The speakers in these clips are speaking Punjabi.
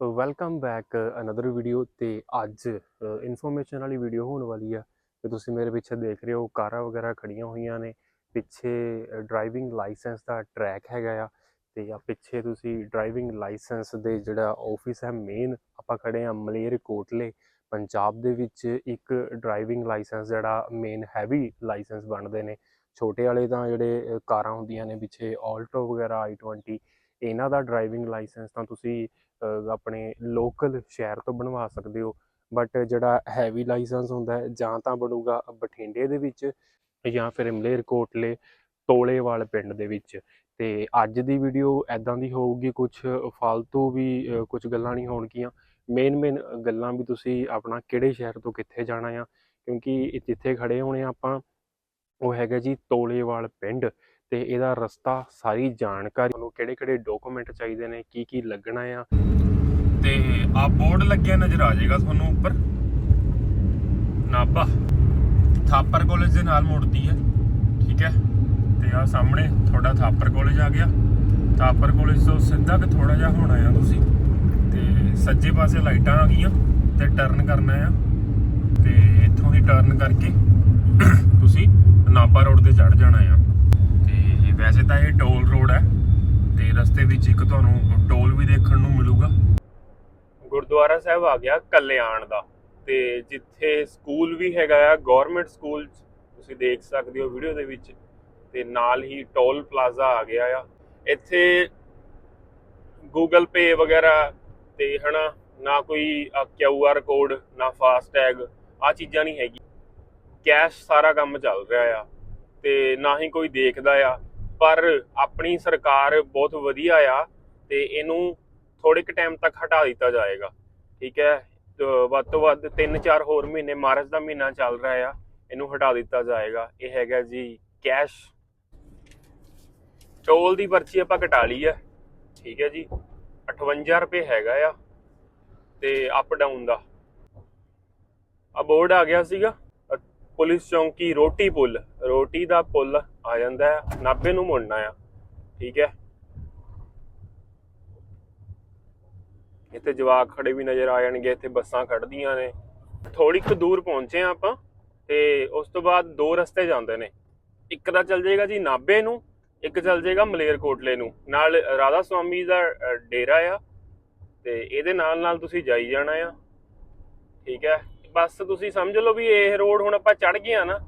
ਵੈਲਕਮ ਬੈਕ ਅਨਦਰ ਵੀਡੀਓ ਤੇ ਅੱਜ ਇਨਫੋਰਮੇਸ਼ਨ ਵਾਲੀ ਵੀਡੀਓ ਹੋਣ ਵਾਲੀ ਆ। ਤੇ ਤੁਸੀਂ ਮੇਰੇ ਪਿੱਛੇ ਦੇਖ ਰਹੇ ਹੋ, ਕਾਰਾਂ ਵਗੈਰਾ ਖੜੀਆਂ ਹੋਈਆਂ ਨੇ। ਪਿੱਛੇ ਡਰਾਈਵਿੰਗ ਲਾਇਸੈਂਸ ਦਾ ਟਰੈਕ ਹੈਗਾ ਆ। ਤੇ ਆ ਪਿੱਛੇ ਤੁਸੀਂ ਡਰਾਈਵਿੰਗ ਲਾਇਸੈਂਸ ਦੇ ਜਿਹੜਾ ਆਫਿਸ ਹੈ ਮੇਨ ਆਪਾਂ ਖੜੇ ਆ ਮਲੇਰ ਕੋਟਲੇ। ਪੰਜਾਬ ਦੇ ਵਿੱਚ ਇੱਕ ਡਰਾਈਵਿੰਗ ਲਾਇਸੈਂਸ ਜਿਹੜਾ ਮੇਨ ਹੈਵੀ ਲਾਇਸੈਂਸ ਬਣਦੇ ਨੇ। ਛੋਟੇ ਵਾਲੇ ਤਾਂ ਜਿਹੜੇ ਕਾਰਾਂ ਹੁੰਦੀਆਂ ਨੇ, ਪਿੱਛੇ ਆਲਟੋ ਵਗੈਰਾ i20 ਇਹਨਾਂ ਦਾ ਡਰਾਈਵਿੰਗ ਲਾਇਸੈਂਸ ਤਾਂ ਤੁਸੀਂ ਆਪਣੇ ਲੋਕਲ ਸ਼ਹਿਰ ਤੋਂ ਬਣਵਾ ਸਕਦੇ ਹੋ। ਬਟ ਜਿਹੜਾ ਹੈਵੀ ਲਾਇਸੈਂਸ ਹੁੰਦਾ ਹੈ, ਜਾਂ ਤਾਂ ਬਣੂਗਾ ਬਠਿੰਡੇ ਦੇ ਵਿੱਚ ਜਾਂ ਫਿਰ ਮਲੇਰਕੋਟਲੇ ਤੋਲੇਵਾਲ ਪਿੰਡ ਦੇ ਵਿੱਚ। ਤੇ ਅੱਜ ਦੀ ਵੀਡੀਓ ਐਦਾਂ ਦੀ ਹੋਊਗੀ ਕੁਝ ਫालतू ਵੀ ਕੁਝ ਗੱਲਾਂ ਨਹੀਂ ਹੋਣਗੀਆਂ। ਮੇਨ ਮੇਨ ਗੱਲਾਂ ਵੀ ਤੁਸੀਂ ਆਪਣਾ ਕਿਹੜੇ ਸ਼ਹਿਰ ਤੋਂ ਕਿੱਥੇ ਜਾਣਾ ਆ, ਕਿਉਂਕਿ ਜਿੱਥੇ ਖੜੇ ਹੋਣੇ ਆ ਆਪਾਂ, ਉਹ ਹੈਗਾ ਜੀ ਤੋਲੇਵਾਲ ਪਿੰਡ। ਤੇ ਇਹਦਾ ਰਸਤਾ, ਸਾਰੀ ਜਾਣਕਾਰੀ, ਤੁਹਾਨੂੰ ਕਿਹੜੇ ਕਿਹੜੇ ਡਾਕੂਮੈਂਟ ਚਾਹੀਦੇ ਨੇ ਕੀ ਕੀ ਲੱਗਣਾ ਆ। ਤੇ ਆ ਬੋਰਡ ਲੱਗਿਆ ਨਜ਼ਰ ਆ ਜਾਏਗਾ ਤੁਹਾਨੂੰ ਉੱਪਰ। ਨਾਭਾ। ਥਾਪਰ ਕਾਲਜ ਦੇ ਨਾਲ ਮੁੜਦੀ ਹੈ। ਠੀਕ ਹੈ? ਤੇ ਆ ਸਾਹਮਣੇ ਤੁਹਾਡਾ ਥਾਪਰ ਕਾਲਜ ਆ ਗਿਆ। ਥਾਪਰ ਕਾਲਜ ਤੋਂ ਸਿੱਧਾ ਕਿ ਥੋੜਾ ਜਿਹਾ ਹੋਣਾ ਆ ਤੁਸੀਂ। ਤੇ ਸੱਜੇ ਪਾਸੇ ਲਾਈਟਾਂ ਆ ਗਈਆਂ ਤੇ ਟਰਨ ਕਰਨਾ ਆ। ਤੇ ਇੱਥੋਂ ਦੀ ਟਰਨ ਕਰਕੇ ਤੁਸੀਂ ਨਾਭਾ ਰੋਡ ਤੇ ਚੜ ਜਾਣਾ ਆ। ਤੇ ਵੈਸੇ ਤਾਂ ਇਹ ਟੋਲ ਰੋਡ ਹੈ। ਤੇ ਰਸਤੇ ਵਿੱਚ ਇੱਕ ਤੁਹਾਨੂੰ ਟੋਲ ਵੀ ਦੇਖਣ ਨੂੰ ਮਿਲੂਗਾ। ਗੁਰਦੁਆਰਾ ਸਾਹਿਬ ਆ ਗਿਆ ਕਲਿਆਣ ਦਾ ਤੇ ਜਿੱਥੇ ਸਕੂਲ ਵੀ ਹੈਗਾ ਆ ਗਵਰਨਮੈਂਟ ਸਕੂਲ ਤੁਸੀਂ ਦੇਖ ਸਕਦੇ ਹੋ ਵੀਡੀਓ ਦੇ ਵਿੱਚ, ਤੇ ਨਾਲ ਹੀ ਟੋਲ ਪਲਾਜ਼ਾ ਆ ਗਿਆ ਆ। ਇੱਥੇ ਗੂਗਲ ਪੇ ਵਗੈਰਾ ਤੇ ਹਨਾ, ਨਾ ਕੋਈ ਕਿਊ ਆਰ ਕੋਡ ਨਾ ਫਾਸਟੈਗ ਆ ਚੀਜ਼ਾਂ ਨਹੀਂ ਹੈਗੀ। ਕੈਸ਼ ਸਾਰਾ ਕੰਮ ਚੱਲ ਰਿਹਾ ਆ ਤੇ ਨਾ ਹੀ ਕੋਈ ਦੇਖਦਾ ਆ। ਪਰ ਆਪਣੀ ਸਰਕਾਰ ਬਹੁਤ ਵਧੀਆ ਆ ਤੇ ਇਹਨੂੰ ਥੋੜੇ ਕੁ ਟਾਈਮ ਤੱਕ ਹਟਾ ਦਿੱਤਾ ਜਾਏਗਾ। ਠੀਕ ਹੈ? ਵੱਧ ਤੋਂ ਵੱਧ 3-4 ਹੋਰ ਮਹੀਨੇ, ਮਾਰਚ ਦਾ ਮਹੀਨਾ ਚੱਲ ਰਿਹਾ ਆ, ਇਹਨੂੰ ਹਟਾ ਦਿੱਤਾ ਜਾਏਗਾ। ਇਹ ਹੈਗਾ ਜੀ ਕੈਸ਼ ਟੋਲ ਦੀ ਪਰਚੀ ਆਪਾਂ ਘਟਾ ਲਈ ਹੈ ਠੀਕ ਹੈ ਜੀ? 58 ਰੁਪਏ ਹੈਗਾ ਆ ਤੇ ਅਪ ਡਾਊਨ ਦਾ। ਆ ਬੋਰਡ ਆ ਗਿਆ ਸੀਗਾ। ਪੁਲਿਸ ਚੌਂਕੀ ਰੋਟੀ ਪੁੱਲ। ਰੋਟੀ ਦਾ ਪੁੱਲ ਆ ਜਾਂਦਾ ਹੈ 90 ਨੂੰ ਮੁੜਨਾ ਆ। ਠੀਕ ਹੈ? ਇੱਥੇ ਜਵਾਕ ਖੜੇ ਵੀ ਨਜ਼ਰ ਆ ਜਾਣਗੇ, ਇੱਥੇ ਬੱਸਾਂ ਖੜਦੀਆਂ ਨੇ। ਥੋੜੀ ਕੁ ਦੂਰ ਪਹੁੰਚੇ ਆ ਆਪਾਂ ਤੇ ਉਸ ਤੋਂ ਬਾਅਦ ਦੋ ਰਸਤੇ ਜਾਂਦੇ ਨੇ। ਇੱਕ ਤਾਂ ਚੱਲ ਜਾਏਗਾ ਜੀ ਨਾਬੇ ਨੂੰ, ਇੱਕ ਚੱਲ ਜਾਏਗਾ ਮਲੇਰਕੋਟਲੇ ਨੂੰ। ਨਾਲ ਰਾਧਾ ਸਵਾਮੀ ਦਾ ਡੇਰਾ ਆ ਤੇ ਇਹਦੇ ਨਾਲ ਨਾਲ ਤੁਸੀਂ ਜਾਈ ਜਾਣਾ ਆ। ਠੀਕ ਹੈ? ਬਸ ਤੁਸੀਂ ਸਮਝ ਲਓ ਵੀ ਇਹ ਰੋਡ ਹੁਣ ਆਪਾਂ ਚੜ ਗਏ ਆ ਨਾ,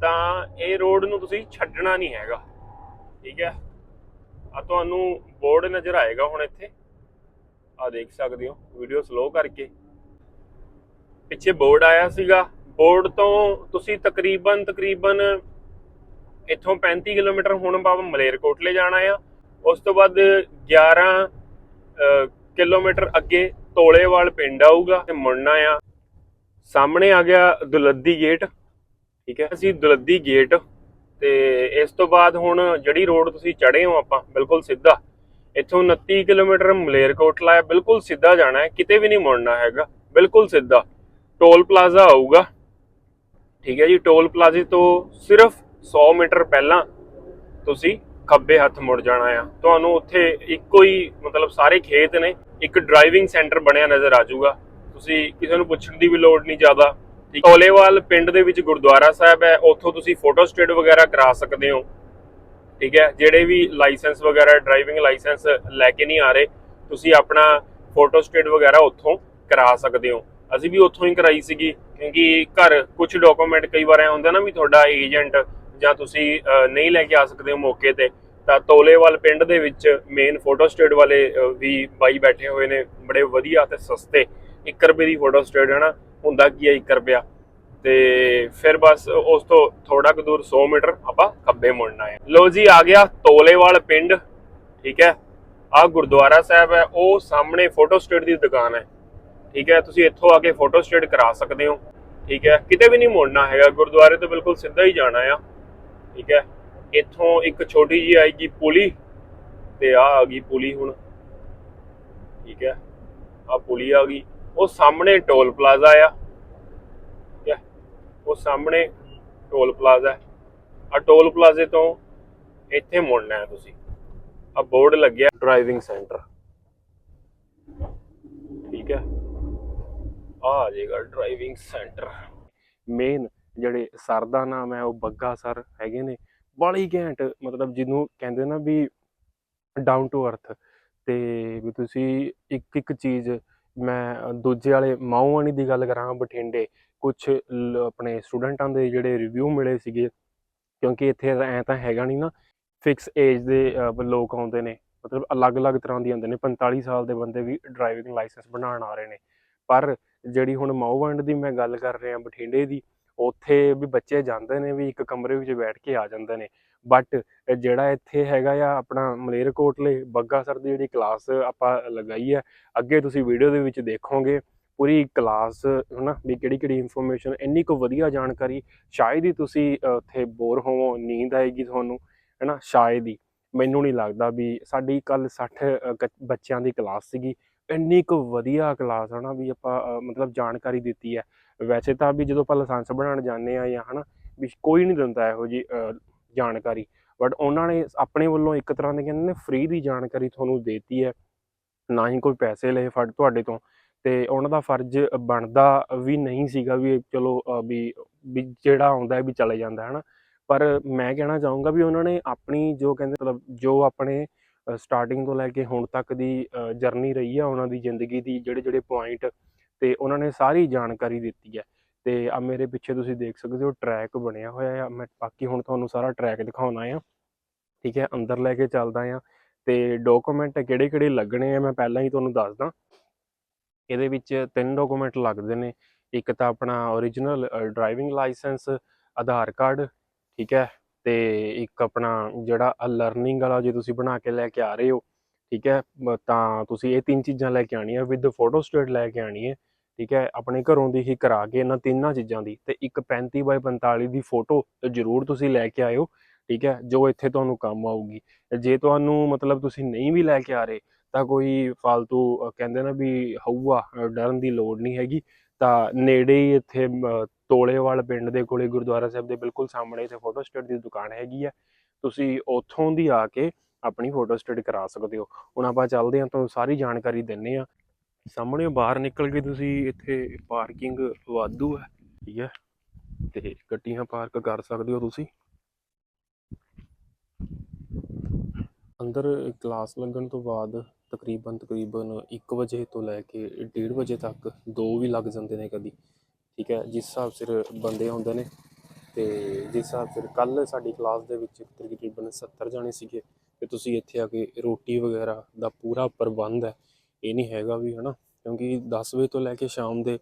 ਤਾਂ ਇਹ ਰੋਡ ਨੂੰ ਤੁਸੀਂ ਛੱਡਣਾ ਨਹੀਂ ਹੈਗਾ। ਠੀਕ ਹੈ? ਆ ਤੁਹਾਨੂੰ ਬੋਰਡ ਨਜ਼ਰ ਆਏਗਾ ਹੁਣ ਇੱਥੇ। ਆ ਦੇਖ ਸਕਦੇ ਹੋ ਵੀਡੀਓ ਸਲੋ ਕਰਕੇ। ਪਿੱਛੇ ਬੋਰਡ ਆਇਆ ਸੀਗਾ। ਬੋਰਡ ਤੋਂ ਤੁਸੀਂ ਤਕਰੀਬਨ ਤਕਰੀਬਨ ਇੱਥੋਂ 35 ਕਿਲੋਮੀਟਰ ਹੁਣ ਬਾਬਾ ਮਲੇਰਕੋਟਲੇ ਜਾਣਾ ਆ। ਉਸ ਤੋਂ ਬਾਅਦ 11 ਕਿਲੋਮੀਟਰ ਅੱਗੇ ਤੋਲੇਵਾਲ ਪਿੰਡ ਆਊਗਾ ਤੇ ਮੁੜਨਾ ਆ। ਸਾਹਮਣੇ ਆ ਗਿਆ ਦੁਲੱਦੀ ਗੇਟ ਠੀਕ ਹੈ? ਅਸੀਂ ਦੁਲੱਦੀ ਗੇਟ ਤੇ ਇਸ ਤੋਂ ਬਾਅਦ ਹੁਣ ਜਿਹੜੀ ਰੋਡ ਤੁਸੀਂ ਚੜ੍ਹੇ ਹੋ ਆਪਾਂ, ਬਿਲਕੁਲ ਸਿੱਧਾ ਇੱਥੋਂ 29 ਕਿਲੋਮੀਟਰ ਮਲੇਰਕੋਟਲਾ ਹੈ ਬਿਲਕੁਲ ਸਿੱਧਾ ਜਾਣਾ ਹੈ, ਕਿਤੇ ਵੀ ਨਹੀਂ ਮੁੜਨਾ ਹੈਗਾ, ਬਿਲਕੁਲ ਸਿੱਧਾ। ਟੋਲ ਪਲਾਜ਼ਾ ਆਊਗਾ। ਠੀਕ ਹੈ ਜੀ, ਟੋਲ ਪਲਾਜ਼ੇ ਤੋਂ ਸਿਰਫ 100 ਮੀਟਰ ਪਹਿਲਾਂ ਤੁਸੀਂ ਖੱਬੇ ਹੱਥ ਮੁੜ ਜਾਣਾ ਆ। ਤੁਹਾਨੂੰ ਉੱਥੇ ਇੱਕੋ ਹੀ, ਮਤਲਬ ਸਾਰੇ ਖੇਤ ਨੇ, ਇੱਕ ਡਰਾਈਵਿੰਗ ਸੈਂਟਰ ਬਣਿਆ ਨਜ਼ਰ ਆ ਜਾਊਗਾ। ਤੁਸੀਂ ਕਿਸੇ ਨੂੰ ਪੁੱਛਣ ਦੀ ਵੀ ਲੋੜ ਨਹੀਂ ਜ਼ਿਆਦਾ। ਠੀਕ ਟੋਲੇਵਾਲ ਪਿੰਡ ਦੇ ਵਿੱਚ ਗੁਰਦੁਆਰਾ ਸਾਹਿਬ ਹੈ, ਉੱਥੋਂ ਤੁਸੀਂ ਫੋਟੋ ਸਟੇਟ ਵਗੈਰਾ ਕਰਾ ਸਕਦੇ ਹੋ। ਠੀਕ ਹੈ? ਜਿਹੜੇ ਵੀ ਲਾਇਸੈਂਸ ਵਗੈਰਾ ਡਰਾਈਵਿੰਗ ਲਾਇਸੈਂਸ ਲੈ ਕੇ ਨਹੀਂ ਆ ਰਹੇ, ਤੁਸੀਂ ਆਪਣਾ ਫੋਟੋ ਸਟੇਟ ਵਗੈਰਾ ਉੱਥੋਂ ਕਰਾ ਸਕਦੇ ਹੋ। ਅਸੀਂ ਵੀ ਉੱਥੋਂ ਹੀ ਕਰਾਈ ਸੀਗੀ, ਕਿਉਂਕਿ ਘਰ ਕੁਝ ਡਾਕੂਮੈਂਟ ਕਈ ਵਾਰ ਐ ਹੁੰਦਾ ਨਾ ਵੀ ਤੁਹਾਡਾ ਏਜੰਟ ਜਾਂ ਤੁਸੀਂ ਨਹੀਂ ਲੈ ਕੇ ਆ ਸਕਦੇ ਹੋ ਮੌਕੇ ਤੇ, ਤਾਂ ਤੋਲੇਵਾਲ ਪਿੰਡ ਦੇ ਵਿੱਚ ਮੇਨ ਫੋਟੋ ਸਟੇਟ ਵਾਲੇ ਵੀ ਬਾਈ ਬੈਠੇ ਹੋਏ ਨੇ, ਬੜੇ ਵਧੀਆ ਤੇ ਸਸਤੇ 1 ਰੁਪਏ ਦੀ ਫੋਟੋ ਸਟੇਟ ਹੈ ਨਾ, ਹੁੰਦਾ ਕੀ ਹੈ 1 ਰੁਪਿਆ? ਤੇ ਫਿਰ ਬਸ ਉਸ ਤੋਂ ਥੋੜਾ ਕੁ ਦੂਰ 100 ਮੀਟਰ ਆਪਾਂ ਖੱਬੇ ਮੁੜਨਾ ਹੈ। ਲੋ ਜੀ, ਆ ਗਿਆ ਤੋਲੇਵਾਲ ਪਿੰਡ, ਠੀਕ ਹੈ? ਆ ਗੁਰਦੁਆਰਾ ਸਾਹਿਬ ਹੈ, ਉਹ ਸਾਹਮਣੇ ਫੋਟੋ ਸਟੇਟ ਦੀ ਦੁਕਾਨ ਹੈ। ਠੀਕ ਹੈ, ਤੁਸੀਂ ਇੱਥੋਂ ਆ ਕੇ ਫੋਟੋ ਸਟੇਟ ਕਰਾ ਸਕਦੇ ਹੋ। ਠੀਕ ਹੈ, ਕਿਤੇ ਵੀ ਨਹੀਂ ਮੁੜਨਾ ਹੈਗਾ, ਗੁਰਦੁਆਰੇ ਤੋਂ ਬਿਲਕੁਲ ਸਿੱਧਾ ਹੀ ਜਾਣਾ ਆ। ਠੀਕ ਹੈ, ਇੱਥੋਂ ਇੱਕ ਛੋਟੀ ਜੀ ਆਏਗੀ ਪੁਲੀ, ਤੇ ਆ ਆ ਗਈ ਪੁਲੀ ਹੁਣ। ਠੀਕ ਹੈ ਆ ਪੁਲੀ ਆ ਗਈ। ਉਹ ਸਾਹਮਣੇ ਟੋਲ ਪਲਾਜ਼ਾ ਆ। ਉਹ ਸਾਹਮਣੇ ਟੋਲ ਪਲਾਜ਼ਾ ਹੈ। ਆ ਟੋਲ ਪਲਾਜ਼ੇ ਤੋਂ ਇੱਥੇ ਮੁੜਨਾ ਹੈ ਤੁਸੀਂ। ਆ ਬੋਰਡ ਲੱਗਿਆ ਡਰਾਈਵਿੰਗ ਸੈਂਟਰ। ਠੀਕ ਹੈ। ਆ ਆ ਜਾਏਗਾ ਡਰਾਈਵਿੰਗ ਸੈਂਟਰ। ਮੇਨ ਜਿਹੜੇ ਸਰ ਦਾ ਨਾਮ ਹੈ, ਉਹ ਬੱਗਾ ਸਰ ਹੈਗੇ ਨੇ। ਬੜੀ ਘੈਂਟ, ਮਤਲਬ ਜਿਹਨੂੰ ਕਹਿੰਦੇ ਨਾ ਵੀ ਡਾਊਨ ਟੂ ਅਰਥ ਤੇ ਵੀ ਤੁਸੀਂ ਇੱਕ ਇੱਕ ਚੀਜ਼ ਮੈਂ ਦੂਜੇ ਵਾਲੇ ਮਾਊਆਣੀ ਦੀ ਗੱਲ ਕਰਾਂ ਬਠਿੰਡੇ ਕੁਝ ਆਪਣੇ ਸਟੂਡੈਂਟਾਂ ਦੇ ਜਿਹੜੇ ਰਿਵਿਊ ਮਿਲੇ ਸੀਗੇ, ਕਿਉਂਕਿ ਇੱਥੇ ਐ ਤਾਂ ਹੈਗਾ ਨਹੀਂ ਨਾ ਫਿਕਸ ਏਜ ਦੇ ਲੋਕ ਆਉਂਦੇ ਨੇ, ਮਤਲਬ ਅਲੱਗ-ਅਲੱਗ ਤਰ੍ਹਾਂ ਦੀ ਆਉਂਦੇ ਨੇ 45 ਸਾਲ ਦੇ ਬੰਦੇ ਵੀ ਡਰਾਈਵਿੰਗ ਲਾਇਸੈਂਸ ਬਣਾਉਣ ਆ ਰਹੇ ਨੇ, ਪਰ ਜਿਹੜੀ ਹੁਣ ਮਾਊਵੰਡ ਦੀ ਮੈਂ ਗੱਲ ਕਰ ਰਿਹਾ ਬਠਿੰਡੇ ਦੀ ਉੱਥੇ ਵੀ ਬੱਚੇ ਜਾਂਦੇ ਨੇ, ਵੀ ਇੱਕ ਕਮਰੇ ਵਿੱਚ ਬੈਠ ਕੇ ਆ ਜਾਂਦੇ ਨੇ। ਬਟ ਜਿਹੜਾ ਇੱਥੇ ਹੈਗਾ ਆ ਆਪਣਾ ਮਲੇਰਕੋਟਲੇ ਬੱਗਾ ਸਰ ਦੀ ਜਿਹੜੀ ਕਲਾਸ ਆਪਾਂ ਲਗਾਈ ਹੈ ਅੱਗੇ ਤੁਸੀਂ ਵੀਡੀਓ ਦੇ ਵਿੱਚ ਦੇਖੋਗੇ, ਪੂਰੀ ਕਲਾਸ ਹਨਾ, ਵੀ ਕਿਹੜੀ ਕਿਹੜੀ ਇਨਫੋਰਮੇਸ਼ਨ ਇੰਨੀ ਕੁ ਵਧੀਆ ਜਾਣਕਾਰੀ, ਸ਼ਾਇਦ ਹੀ ਤੁਸੀਂ ਉੱਥੇ ਬੋਰ ਹੋਵੋ, ਨੀਂਦ ਆਏਗੀ ਤੁਹਾਨੂੰ, ਹੈਨਾ, ਸ਼ਾਇਦ ਹੀ। ਮੈਨੂੰ ਨਹੀਂ ਲੱਗਦਾ ਵੀ ਸਾਡੀ ਕੱਲ 60 ਕ- ਬੱਚਿਆਂ ਦੀ ਕਲਾਸ ਸੀਗੀ। ਇੰਨੀ ਕੁ ਵਧੀਆ ਕਲਾਸ ਹਨਾ ਵੀ ਆਪਾਂ ਮਤਲਬ ਜਾਣਕਾਰੀ ਦਿੱਤੀ ਹੈ। ਵੈਸੇ ਤਾਂ ਵੀ ਜਦੋਂ ਆਪਾਂ ਲਾਇਸੈਂਸ ਬਣਾਉਣ ਜਾਂਦੇ ਆ ਜਾਂ ਹਨਾ, ਵੀ ਕੋਈ ਨਹੀਂ ਦਿੰਦਾ ਇਹੋ ਜੀ ਜਾਣਕਾਰੀ। ਬਟ ਉਹਨਾਂ ਨੇ ਆਪਣੇ ਵੱਲੋਂ ਇੱਕ ਤਰ੍ਹਾਂ ਦੇ ਕਹਿੰਦੇ ਨੇ ਫ੍ਰੀ ਦੀ ਜਾਣਕਾਰੀ ਤੁਹਾਨੂੰ ਦੇਤੀ ਹੈ। ਨਾ ਹੀ ਕੋਈ ਪੈਸੇ ਲਏ ਫੜ ਤੁਹਾਡੇ ਤੋਂ। ਤੇ ਉਹਨਾਂ ਦਾ ਫਰਜ਼ ਬਣਦਾ ਵੀ ਨਹੀਂ ਸੀਗਾ ਵੀ ਚਲੋ ਵੀ ਜਿਹੜਾ ਆਉਂਦਾ ਵੀ ਚਲੇ ਜਾਂਦਾ ਹੈ ਨਾ ਪਰ ਮੈਂ ਕਹਿਣਾ ਚਾਹੂੰਗਾ ਵੀ ਉਹਨਾਂ ਨੇ ਆਪਣੀ ਜੋ ਕਹਿੰਦੇ, ਮਤਲਬ ਜੋ ਆਪਣੇ ਸਟਾਰਟਿੰਗ ਤੋਂ ਲੈ ਕੇ ਹੁਣ ਤੱਕ ਦੀ ਜਰਨੀ ਰਹੀ ਆ ਉਹਨਾਂ ਦੀ ਜ਼ਿੰਦਗੀ ਦੀ, ਜਿਹੜੇ ਜਿਹੜੇ ਪੁਆਇੰਟ ਤੇ ਉਹਨਾਂ ਨੇ ਸਾਰੀ ਜਾਣਕਾਰੀ ਦਿੱਤੀ ਹੈ। ਤੇ ਆ ਮੇਰੇ ਪਿੱਛੇ ਤੁਸੀਂ ਦੇਖ ਸਕਦੇ ਹੋ ਟਰੈਕ ਬਣਿਆ ਹੋਇਆ ਆ। ਮੈਂ ਬਾਕੀ ਹੁਣ ਤੁਹਾਨੂੰ ਸਾਰਾ ਟਰੈਕ ਦਿਖਾਉਣਾ ਆ। ਠੀਕ ਹੈ, ਅੰਦਰ ਲੈ ਕੇ ਚੱਲਦਾ ਆ। ਤੇ ਡਾਕੂਮੈਂਟ ਕਿਹੜੇ ਕਿਹੜੇ ਲੱਗਣੇ ਆ, ਮੈਂ ਪਹਿਲਾਂ ਹੀ ਤੁਹਾਨੂੰ ਦੱਸਦਾ। ਇਹਦੇ ਵਿੱਚ ਤਿੰਨ ਡਾਕੂਮੈਂਟ ਲੱਗਦੇ ਨੇ। ਇੱਕ ਤਾਂ ਆਪਣਾ origignal driving licence Aadhaar card, ਠੀਕ ਹੈ। ਤੇ ਇੱਕ ਆਪਣਾ ਜਿਹੜਾ ਲਰਨਿੰਗ ਵਾਲਾ ਜੇ ਤੁਸੀਂ ਬਣਾ ਕੇ ਲੈ ਕੇ ਆ ਰਹੇ ਹੋ, ਠੀਕ ਹੈ ਤਾਂ ਤੁਸੀਂ ਇਹ ਤਿੰਨ ਚੀਜ਼ਾਂ ਲੈ ਕੇ ਆਣੀਆਂ ਵਿਦ ਫੋਟੋ ਸਟੇਟ ਲੈ ਕੇ ਆਣੀ ਹੈ, ਠੀਕ ਹੈ, ਆਪਣੇ ਘਰੋਂ ਦੀ ਹੀ ਕਰਾ ਕੇ ਇਹਨਾਂ ਤਿੰਨਾਂ ਚੀਜ਼ਾਂ ਦੀ, ਤੇ ਇੱਕ 35 ਬਾਈ 45 ਦੀ ਫੋਟੋ ਜ਼ਰੂਰ ਤੁਸੀਂ ਲੈ ਕੇ ਆਇਓ, ਠੀਕ ਹੈ, ਜੋ ਇੱਥੇ ਤੁਹਾਨੂੰ ਕੰਮ ਆਊਗੀ। ਜੇ ਤੁਹਾਨੂੰ ਮਤਲਬ ਤੁਸੀਂ ਨਹੀਂ ਵੀ ਲੈ ਕੇ ਆ ਰਹੇ, ਤਾਂ ਕੋਈ ਫालतू ਕਹਿੰਦੇ ਨਾ ਵੀ ਹਊਆ ਡਰਨ ਦੀ ਲੋੜ ਨਹੀਂ ਹੈਗੀ ਤਾਂ ਨੇੜੇ ਹੀ ਇੱਥੇ ਅ, ਤੋਲੇਵਾਲ ਪਿੰਡ ਦੇ ਕੋਲੇ ਗੁਰਦੁਆਰਾ ਸਾਹਿਬ ਦੇ ਬਿਲਕੁਲ ਸਾਹਮਣੇ ਇੱਥੇ ਫੋਟੋ ਸਟੇਟ ਦੀ ਦੁਕਾਨ ਹੈਗੀ ਹੈ ਤੁਸੀਂ ਉੱਥੋਂ ਦੀ ਆ ਕੇ ਆਪਣੀ ਫੋਟੋ ਸਟੇਟ ਕਰਾ ਸਕਦੇ ਹੋ। ਹੁਣ ਆਪਾਂ ਚੱਲਦੇ ਹਾਂ ਤੁਹਾਨੂੰ ਸਾਰੀ ਜਾਣਕਾਰੀ ਦਿੰਨੇ ਆ ਸਾਹਮਣੇ ਬਾਹਰ ਨਿਕਲ ਕੇ ਤੁਸੀਂ ਇੱਥੇ ਪਾਰਕਿੰਗ ਵਾਧੂ ਹੈ ਠੀਕ ਹੈ? ਤੇ ਗੱਡੀਆਂ ਪਾਰਕ ਕਰ ਸਕਦੇ ਹੋ ਤੁਸੀਂ। ਅੰਦਰ ਕਲਾਸ ਲੱਗਣ ਤੋਂ ਬਾਅਦ ਤਕਰੀਬਨ ਤਕਰੀਬਨ 1 ਵਜੇ ਤੋਂ ਲੈ ਕੇ 1:30 ਵਜੇ ਤੱਕ ਦੋ ਵੀ ਲੱਗ ਜਾਂਦੇ ਨੇ ਕਦੀ, ਠੀਕ ਹੈ, ਜਿਸ ਹਿਸਾਬ ਸਿਰ ਬੰਦੇ ਹੁੰਦੇ ਨੇ ਤੇ ਜਿਸ ਹਿਸਾਬ ਸਿਰ ਕੱਲ ਸਾਡੀ ਕਲਾਸ ਦੇ ਵਿੱਚ ਤਕਰੀਬਨ 70 ਜਾਣੇ ਸੀਗੇ ਤੇ ਤੁਸੀਂ ਇੱਥੇ ਆ ਕੇ ਰੋਟੀ ਵਗੈਰਾ ਦਾ ਪੂਰਾ ਪ੍ਰਬੰਧ ਹੈ, ਇਹ ਨਹੀਂ ਹੈਗਾ ਵੀ, ਹਨਾ, ਕਿਉਂਕਿ 10 ਵਜੇ ਤੋਂ ਲੈ ਕੇ ਸ਼ਾਮ ਦੇ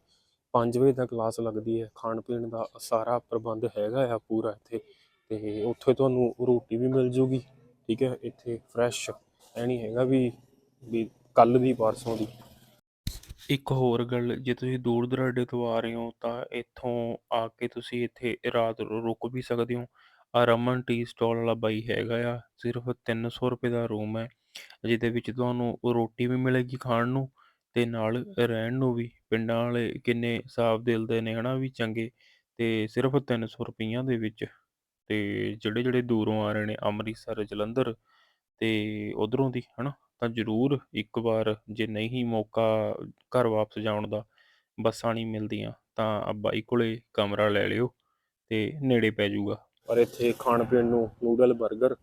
5 ਵਜੇ ਤੱਕ ਕਲਾਸ ਲੱਗਦੀ ਹੈ, ਖਾਣ ਪੀਣ ਦਾ ਸਾਰਾ ਪ੍ਰਬੰਧ ਹੈਗਾ ਆ ਪੂਰਾ ਇੱਥੇ ਤੇ ਉੱਥੇ ਤੁਹਾਨੂੰ ਰੋਟੀ ਵੀ ਮਿਲ ਜੂਗੀ, ਠੀਕ ਹੈ, ਇੱਥੇ ਫਰੈਸ਼ ਐ ਨਹੀਂ ਹੈਗਾ ਵੀ ਵੀ ਕੱਲ ਦੀ ਪਰਸੋਂ ਦੀ। ਇੱਕ ਹੋਰ ਗੱਲ, ਜੇ ਤੁਸੀਂ ਦੂਰ ਦਰਾਡੇ ਤੋਂ ਆ ਰਹੇ ਹੋ, ਤਾਂ ਇੱਥੋਂ ਆ ਕੇ ਤੁਸੀਂ ਇੱਥੇ ਰਾਤ ਰੁ- ਰੁਕ ਵੀ ਸਕਦੇ ਹੋ। ਆ ਰਮਨ ਟੀ ਸਟਾਲ ਵਾਲਾ ਬਾਈ ਹੈਗਾ ਆ, ਸਿਰਫ 300 ਰੁਪਏ ਦਾ ਰੂਮ ਹੈ। ਜਿਹਦੇ ਵਿੱਚ ਤੁਹਾਨੂੰ ਰੋਟੀ ਵੀ ਮਿਲੇਗੀ ਖਾਣ ਨੂੰ ਤੇ ਨਾਲ ਰਹਿਣ ਨੂੰ ਵੀ। ਪਿੰਡਾਂ ਵਾਲੇ ਕਿੰਨੇ ਸਾਫ਼ ਦਿਲ ਦੇ ਨੇ, ਹਨਾ, ਵੀ ਚੰਗੇ। ਤੇ ਸਿਰਫ 300 ਰੁਪਈਆਂ ਦੇ ਵਿੱਚ। ਤੇ ਜਿਹੜੇ ਜਿਹੜੇ ਦੂਰੋਂ ਆ ਰਹੇ ਨੇ, ਅੰਮ੍ਰਿਤਸਰ, ਜਲੰਧਰ ਤੇ ਉਧਰੋਂ ਦੀ, ਹਨਾ। ਤਾਂ ਜ਼ਰੂਰ ਇੱਕ ਵਾਰ ਜੇ ਨਹੀਂ ਮੌਕਾ ਘਰ ਵਾਪਸ ਜਾਣ ਦਾ ਬੱਸਾਂ ਨਹੀਂ ਮਿਲਦੀਆਂ, ਤਾਂ ਆ ਬਾਈ ਕੋਲੇ ਕਮਰਾ ਲੈ ਲਿਓ ਤੇ ਨੇੜੇ ਪੈ ਜਾਊਗਾ ਪਰ ਇੱਥੇ ਖਾਣ ਪੀਣ ਨੂੰ ਨੂਡਲ 버ਗਰ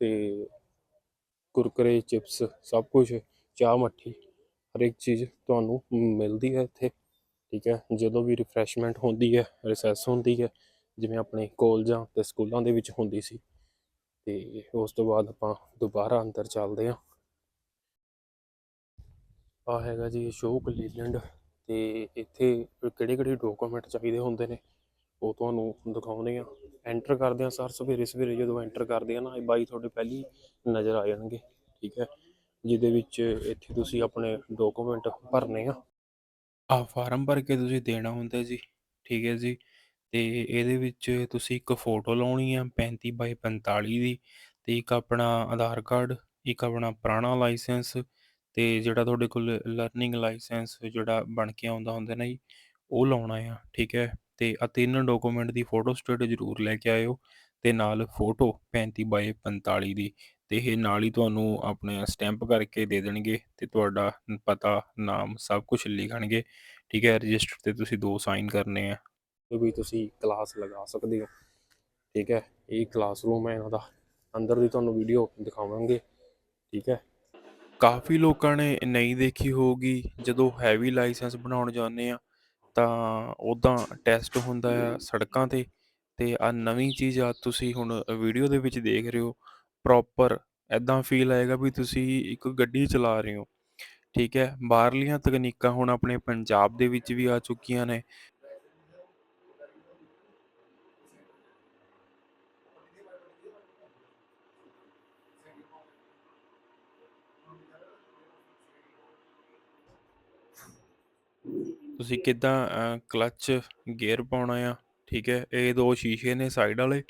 ਤੇ ਕੁਰਕਰੇ, ਚਿਪਸ ਸਭ ਕੁਝ ਚਾਹ ਮੱਠੀ ਹਰ ਇੱਕ ਚੀਜ਼ ਤੁਹਾਨੂੰ ਮਿਲਦੀ ਹੈ ਇੱਥੇ। ਠੀਕ ਹੈ, ਜਦੋਂ ਵੀ ਰਿਫਰੈਸ਼ਮੈਂਟ ਹੁੰਦੀ ਹੈ ਰਿਸੈਸ ਹੁੰਦੀ ਹੈ, ਜਿਵੇਂ ਆਪਣੇ ਕਾਲਜਾਂ ਤੇ ਸਕੂਲਾਂ ਦੇ ਵਿੱਚ ਹੁੰਦੀ ਸੀ ਤੇ ਉਸ ਤੋਂ ਬਾਅਦ ਆਪਾਂ ਦੁਬਾਰਾ ਅੰਦਰ ਚੱਲਦੇ ਹਾਂ। ਆ ਹੈਗਾ ਜੀ ਅਸ਼ੋਕ ਲੀਲੈਂਡ ਤੇ ਇੱਥੇ ਕਿਹੜੇ ਕਿਹੜੇ ਡਾਕੂਮੈਂਟ ਚਾਹੀਦੇ ਹੁੰਦੇ ਨੇ, ਉਹ ਤੁਹਾਨੂੰ ਦਿਖਾਉਂਦੇ ਆ ਐਂਟਰ ਕਰਦੇ ਆ ਸਰ ਸਵੇਰੇ ਸਵੇਰੇ, ਜਦੋਂ ਐਂਟਰ ਕਰਦੇ ਆ ਨਾ, ਇਹ ਬਾਈ ਤੁਹਾਡੇ ਪਹਿਲੀ ਨਜ਼ਰ ਆ ਜਾਣਗੇ, ਠੀਕ ਹੈ? ਜਿਹਦੇ ਵਿੱਚ ਇੱਥੇ ਤੁਸੀਂ ਆਪਣੇ ਡਾਕੂਮੈਂਟ ਭਰਨੇ ਆ। ਆ ਫਾਰਮ ਭਰ ਕੇ ਤੁਸੀਂ ਦੇਣਾ ਹੁੰਦਾ ਜੀ, ਠੀਕ ਹੈ ਜੀ? ਤੇ ਇਹਦੇ ਵਿੱਚ ਤੁਸੀਂ ਇੱਕ ਫੋਟੋ ਲਾਉਣੀ ਆ 35 ਬਾਈ 45 ਦੀ, ਤੇ ਇੱਕ ਆਪਣਾ ਆਧਾਰ ਕਾਰਡ, ਇੱਕ ਆਪਣਾ ਪੁਰਾਣਾ ਲਾਇਸੈਂਸ ਤੇ ਜਿਹੜਾ ਤੁਹਾਡੇ ਕੋਲ ਲਰਨਿੰਗ ਲਾਇਸੈਂਸ ਜਿਹੜਾ ਬਣ ਕੇ ਆਉਂਦਾ ਹੁੰਦਾ ਨਾ ਜੀ, ਉਹ ਲਾਉਣਾ ਆ, ਠੀਕ ਹੈ? ਤੇ ਆ ਤਿੰਨ ਡਾਕੂਮੈਂਟ ਦੀ ਫੋਟੋ ਸਟੇਟ ਜ਼ਰੂਰ ਲੈ ਕੇ ਆਇਓ ਤੇ ਨਾਲ ਫੋਟੋ 35 ਬਾਏ 45 ਦੀ ਤੇ ਇਹ ਨਾਲ ਹੀ ਤੁਹਾਨੂੰ ਆਪਣੇ ਸਟੈਂਪ ਕਰਕੇ ਦੇ ਦੇਣਗੇ ਤੇ ਤੁਹਾਡਾ ਪਤਾ, ਨਾਮ ਸਭ ਕੁਝ ਲਿਖਣਗੇ, ਠੀਕ ਹੈ? ਰਜਿਸਟਰ ਤੇ ਤੁਸੀਂ ਦੋ ਸਾਈਨ ਕਰਨੇ ਆ ਤੇ ਵੀ ਤੁਸੀਂ ਕਲਾਸ ਲਗਾ ਸਕਦੇ ਹੋ, ਠੀਕ ਹੈ? ਇਹ ਕਲਾਸਰੂਮ ਹੈ ਇਹਨਾਂ ਦਾ, ਅੰਦਰ ਦੀ ਤੁਹਾਨੂੰ ਵੀਡੀਓ ਦਿਖਾਵਾਂਗੇ, ਠੀਕ ਹੈ? ਕਾਫੀ ਲੋਕਾਂ ਨੇ ਨਹੀਂ ਦੇਖੀ ਹੋਊਗੀ। ਜਦੋਂ ਹੈਵੀ ਲਾਇਸੈਂਸ ਬਣਾਉਣ ਜਾਂਦੇ ਆ, ਤਾਂ ਉੱਦਾਂ ਟੈਸਟ ਹੁੰਦਾ ਆ ਸੜਕਾਂ ਤੇ ਤੇ ਆ ਨਵੀਂ ਚੀਜ਼ ਆ, ਤੁਸੀਂ ਹੁਣ ਵੀਡੀਓ ਦੇ ਵਿੱਚ ਦੇਖ ਰਹੇ ਹੋ ਪ੍ਰੋਪਰ ਐਦਾਂ ਫੀਲ ਆਏਗਾ ਵੀ ਤੁਸੀਂ ਇੱਕ ਗੱਡੀ ਚਲਾ ਰਹੇ ਹੋ। ਠੀਕ ਹੈ, ਬਾਹਰਲੀਆਂ ਤਕਨੀਕਾਂ ਹੁਣ ਆਪਣੇ ਪੰਜਾਬ ਦੇ ਵਿੱਚ ਵੀ ਆ ਚੁੱਕੀਆਂ ਨੇ ਤੁਸੀਂ ਕਿੱਦਾਂ ਕਲੱਚ ਗੇਅਰ ਪਾਉਣਾ ਆ? ਠੀਕ ਹੈ, ਇਹ ਦੋ ਸ਼ੀਸ਼ੇ ਨੇ ਸਾਈਡ ਵਾਲੇ,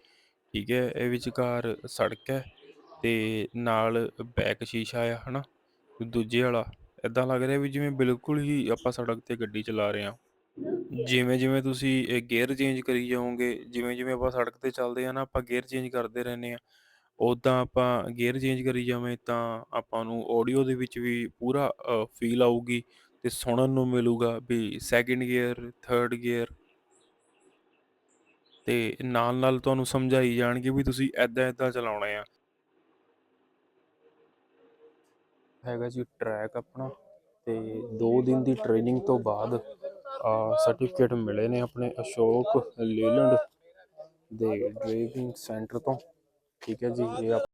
ਠੀਕ ਹੈ, ਇਹ ਵਿਚਕਾਰ ਸੜਕ ਹੈ ਤੇ ਨਾਲ ਬੈਕ ਸ਼ੀਸ਼ਾ ਆ, ਹਨਾ? ਦੂਜੇ ਵਾਲਾ ਇਦਾਂ ਲੱਗ ਰਿਹਾ ਵੀ ਜਿਵੇਂ ਬਿਲਕੁਲ ਹੀ ਆਪਾਂ ਸੜਕ ਤੇ ਗੱਡੀ ਚਲਾ ਰਹੇ ਹਾਂ। ਜਿਵੇਂ ਜਿਵੇਂ ਤੁਸੀਂ ਇਹ ਗੇਅਰ ਚੇਂਜ ਕਰੀ ਜਾਓਗੇ, ਜਿਵੇਂ ਜਿਵੇਂ ਆਪਾਂ ਸੜਕ ਤੇ ਚੱਲਦੇ ਆ ਨਾ, ਆਪਾਂ ਗੇਅਰ ਚੇਂਜ ਕਰਦੇ ਰਹਿੰਦੇ ਆ ਉਦਾਂ ਆਪਾਂ ਗੇਅਰ ਚੇਂਜ ਕਰੀ ਜਾਵੇਂ ਤਾਂ ਆਪਾਂ ਨੂੰ ਆਡੀਓ ਦੇ ਵਿੱਚ ਵੀ ਪੂਰਾ ਫੀਲ ਆਊਗੀ ਤੇ ਸੁਣਨ ਨੂੰ ਮਿਲੂਗਾ ਵੀ ਸੈਕਿੰਡ ਗੇਅਰ ਥਰਡ ਗੇਅਰ ਤੇ ਨਾਲ ਨਾਲ ਤੁਹਾਨੂੰ ਸਮਝਾਈ ਜਾਣਗੇ ਵੀ ਤੁਸੀਂ ਐਦਾਂ ਐਦਾਂ ਚਲਾਉਣਾ ਆ। ਹੈਗਾ ਜੀ ਟਰੈਕ ਆਪਣਾ ਤੇ 2 ਦਿਨ ਦੀ ਟ੍ਰੇਨਿੰਗ ਤੋਂ ਬਾਅਦ ਸਰਟੀਫਿਕੇਟ ਮਿਲੇ ਨੇ ਆਪਣੇ ਅਸ਼ੋਕ ਲੇਲੈਂਡ ਦੇ ਡਰਾਈਵਿੰਗ ਸੈਂਟਰ ਤੋਂ। ਠੀਕ ਹੈ ਜੀ ਇਹ ਆਪ-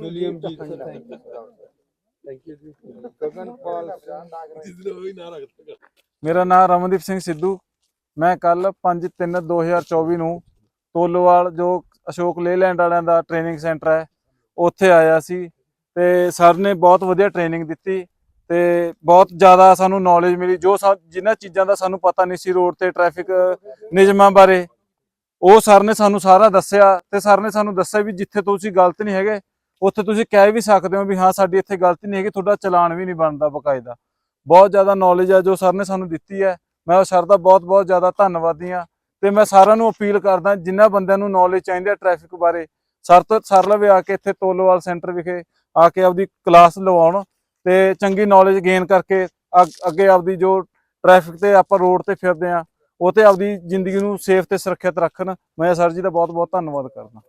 ਵਿਲੀਅਮ ਜੀ ਥੈਂਕ ਯੂ ਜੀ ਗਗਨਪਾਲ ਮੇਰਾ ਨਾਮ ਰਮਨਦੀਪ ਸਿੰਘ ਸਿੱਧੂ। ਮੈਂ ਕੱਲ 5/3/2024 ਨੂੰ ਤੋਲੋਵਾਲ ਜੋ ਅਸ਼ੋਕ ਲੇਲੈਂਡ ਵਾਲਿਆਂ ਦਾ ਟ੍ਰੇਨਿੰਗ ਸੈਂਟਰ ਹੈ ਉੱਥੇ ਆਇਆ ਸੀ ਤੇ ਸਰ ਨੇ ਬਹੁਤ ਵਧੀਆ ਟ੍ਰੇਨਿੰਗ ਦਿੱਤੀ ਤੇ ਬਹੁਤ ਜ਼ਿਆਦਾ ਸਾਨੂੰ ਨੌਲੇਜ ਮਿਲੀ। ਜੋ ਜਿਨ੍ਹਾਂ ਚੀਜ਼ਾਂ ਦਾ ਸਾਨੂੰ ਪਤਾ ਨਹੀਂ ਸੀ ਰੋਡ ਤੇ ਟ੍ਰੈਫਿਕ ਨਿਯਮਾਂ ਬਾਰੇ ਉਹ ਸਰ ਨੇ ਸਾਨੂੰ ਸਾਰਾ ਦੱਸਿਆ ਤੇ ਸਰ ਨੇ ਸਾਨੂੰ ਦੱਸਿਆ ਵੀ ਜਿੱਥੇ ਤੁਸੀਂ ਗਲਤ ਨਹੀਂ ਹੈਗੇ ਉੱਥੇ ਤੁਸੀਂ ਕਹਿ ਵੀ ਸਕਦੇ ਹੋ ਵੀ ਹਾਂ, ਸਾਡੀ ਇੱਥੇ ਗਲਤੀ ਨਹੀਂ ਹੈਗੀ, ਤੁਹਾਡਾ ਚਲਾਨ ਵੀ ਨਹੀਂ ਬਣਦਾ ਬਕਾਇਦਾ। ਬਹੁਤ ਜ਼ਿਆਦਾ ਨੌਲੇਜ ਹੈ ਜੋ ਸਰ ਨੇ ਸਾਨੂੰ ਦਿੱਤੀ ਹੈ। ਮੈਂ ਉਹ ਸਰ ਦਾ ਬਹੁਤ ਬਹੁਤ ਜ਼ਿਆਦਾ ਧੰਨਵਾਦੀ ਹਾਂ ਤੇ ਮੈਂ ਸਾਰਿਆਂ ਨੂੰ ਅਪੀਲ ਕਰਦਾ ਜਿਨ੍ਹਾਂ ਬੰਦਿਆਂ ਨੂੰ ਨੌਲੇਜ ਚਾਹੀਦੀ ਹੈ ਟ੍ਰੈਫਿਕ ਬਾਰੇ, ਸਰ ਤੋਂ, ਸਰ ਲਵੇ ਆ ਕੇ ਇੱਥੇ ਤੋਲੋਵਾਲ ਸੈਂਟਰ ਵਿਖੇ ਆ ਕੇ ਆਪਦੀ ਕਲਾਸ ਲਵਾਉਣ ਤੇ ਚੰਗੀ ਨੌਲੇਜ ਗੇਨ ਕਰਕੇ ਅੱਗੇ ਆਪਦੀ ਜੋ ਟ੍ਰੈਫਿਕ ਤੇ ਆਪਾਂ ਰੋਡ ਤੇ ਫਿਰਦੇ ਆ ਉਹ ਤੇ ਆਪਦੀ ਜ਼ਿੰਦਗੀ ਨੂੰ ਸੇਫ ਤੇ ਸੁਰੱਖਿਅਤ ਰੱਖਣ। ਮੈਂ ਸਰ ਜੀ ਦਾ ਬਹੁਤ ਬਹੁਤ ਧੰਨਵਾਦ ਕਰਦਾ।